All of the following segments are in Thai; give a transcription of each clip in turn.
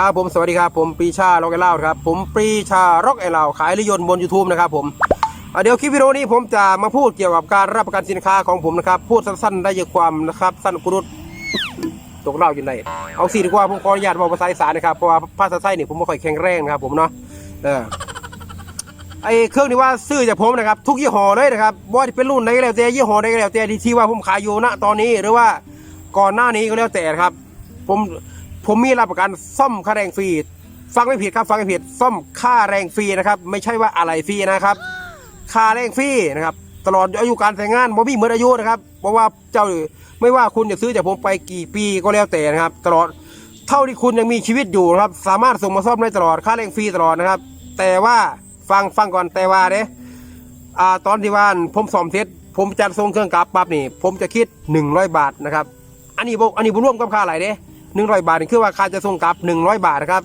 ครับผมสวัสดีครับผมปรีชาร็อกไอเล่าครับผมปรีชาร็อกไอเล่าขายรถยนต์บน YouTube นะครับผมเดี๋ยวคลิปวิดีโอนี้ผมจะมาพูดเกี่ยวกับการรับประกันสินค้าของผมนะครับ พูดสั้นๆได้ใจความนะครับ สั้นกุรุตตกเล่าอยู่ไหนเอาสิดีกว่าผมขออนุญาตบอกภาษาอีสานนะครับเพราะว่าภาษาไทยนี่ผมไม่ค่อยแข็งแรงนะครับผมเนาะเออไอเครื่องที่ว่าซื้อจากผมนะครับ ทุกยี่ห้อเลยนะครับว่าจะเป็นรุ่นไหนก็แล้วแต่ยี่ห้อใดก็แล้วแต่ที่ที่ว่าผมขายอยู่ณตอนนี้หรือว่าก่อนหน้านี้ก็แล้วแต่ครับ ผม ผมมีรับประกันซ่อมค่าแรงฟรี ฟังไม่ผิดครับ ฟังไม่ผิดซ่อมค่าแรงฟรีนะครับ ไม่ใช่ว่าอะไรฟรีนะครับ ค่าแรงฟรีนะครับ ตลอดอายุการแต่งงานบ่มีเหมดอนอายุนะครับเพราะว่าเจ้าไม่ว่าคุณจะซื้อจากผมไปกี่ปีก็แล้วแต่นะครับ ตลอดเท่าที่คุณยังมีชีวิตอยู่นะครับ สามารถส่งมาซ่อมได้ตลอดค่าแรงฟรีตลอดนะครับ แต่ว่าฟังฟังก่อนแต่ว่าเด้อ่าตอนที่ว่าผมซ่อมเสร็จผมจัดส่งเครื่องกลับปั๊บนี่ ผมจะคิด 100 บาทนะครับ อันนี้อันนี้บ่รวมกับค่าอะไรเด้ หนึ่งร้อยบาทนี่คือว่าค่าจะส่งกลับหนึ่งร้อยบาทนะครับ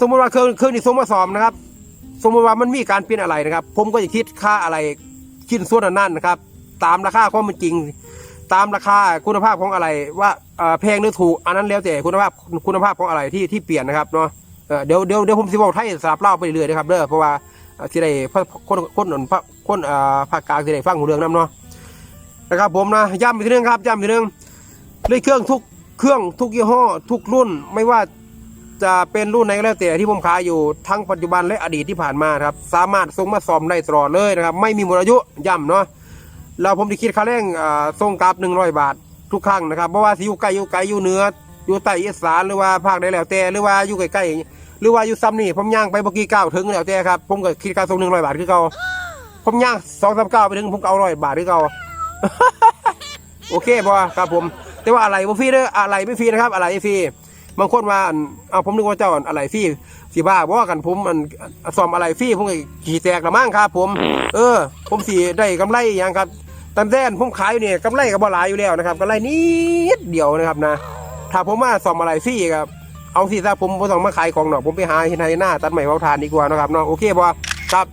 สมมติว่าเครื่องเครื่องที่ส่งมาซ่อมนะครับ สมมติว่ามันมีการเปลี่ยนอะไรนะครับ ผมก็จะคิดค่าอะไรชิ้นส่วนอันนั้นนะครับ ตามราคาความเป็นจริง ตามราคาคุณภาพของอะไร ว่าแพงหรือถูกอันนั้นแล้วแต่คุณภาพคุณภาพของอะไรที่ที่เปลี่ยนนะครับเนาะเดี๋ยวเดี๋ยวเดี๋ยวผมสิบอกไทยสลับเล่าไปเรื่อยนะครับเด้อเพราะว่าเอ่อสิได้คนคนคนคนภาคกลางสิได้ฟังหูเรื่องนํเนาะนะครับผมนะย้ำอีกทีนึงครับย้ำอีกทีนึงด้วยเครื่องทุก เครื่องทุกยี่ห้อทุกรุ่นไม่ว่าจะเป็นรุ่นไหนก็แล้วแต่ที่ผมขายอยู่ทั้งปัจจุบันและอดีตที่ผ่านมาครับ สามารถส่งมาซ่อมได้ตลอดเลยนะครับ ไม่มีหมดอายุย่ำเนาะแล้วผมจะคิดค่าแรงส่งกลับหนึ่งร้อยบาททุกครั้งนะครับเพราะว่าสิอยู่ไกลอยู่ไกลอยู่เหนืออยู่ใต้อีสานหรือว่าภาคใดแล้วแต่หรือว่าอยู่ใกล้ๆหรือว่าอยู่ซ้ำนี่ผมย่างไปเมื่อกี้เก้าถึงแล้วแต่ครับผมก็คิดค่าส่งหนึ่งร้อยบาทคือเก่าผมย่างสองสามเก้าไปถึงผมเอาร้อยบาทคือเก่าโอเคพอครับผม แต่ว่าอะไรบ่ฟรีเด้ออะไรไม่ฟรีนะครับ อะไรฟรีบางคนว่าอันเอาผมนึกว่าเจ้าอันอะไรฟรีสิบ้าบ่กันผมอันซ่อมอะไรฟรีผมก็ขี่แตกละมั้งครับ ผม เออ ผมสิได้กำไรอย่างครับตามแดนผมขายอยู่เนี่ยกำไรก็บ่หลายอยู่แล้วนะครับกำไรนิดเดียวนะครับนะ ถ้าผมมาซ่อมอะไรฟรีครับเอาสิซะผมบ่ต้องมาขายของดอผมไปหาเฮ็ดให้หน้าตัดใหม่เผาทานดีกว่านะครับเนาะโอเคบ่ครับ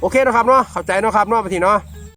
โอเคนะครับเนาะเข้าใจเนาะครับเนาะไปทีเนาะ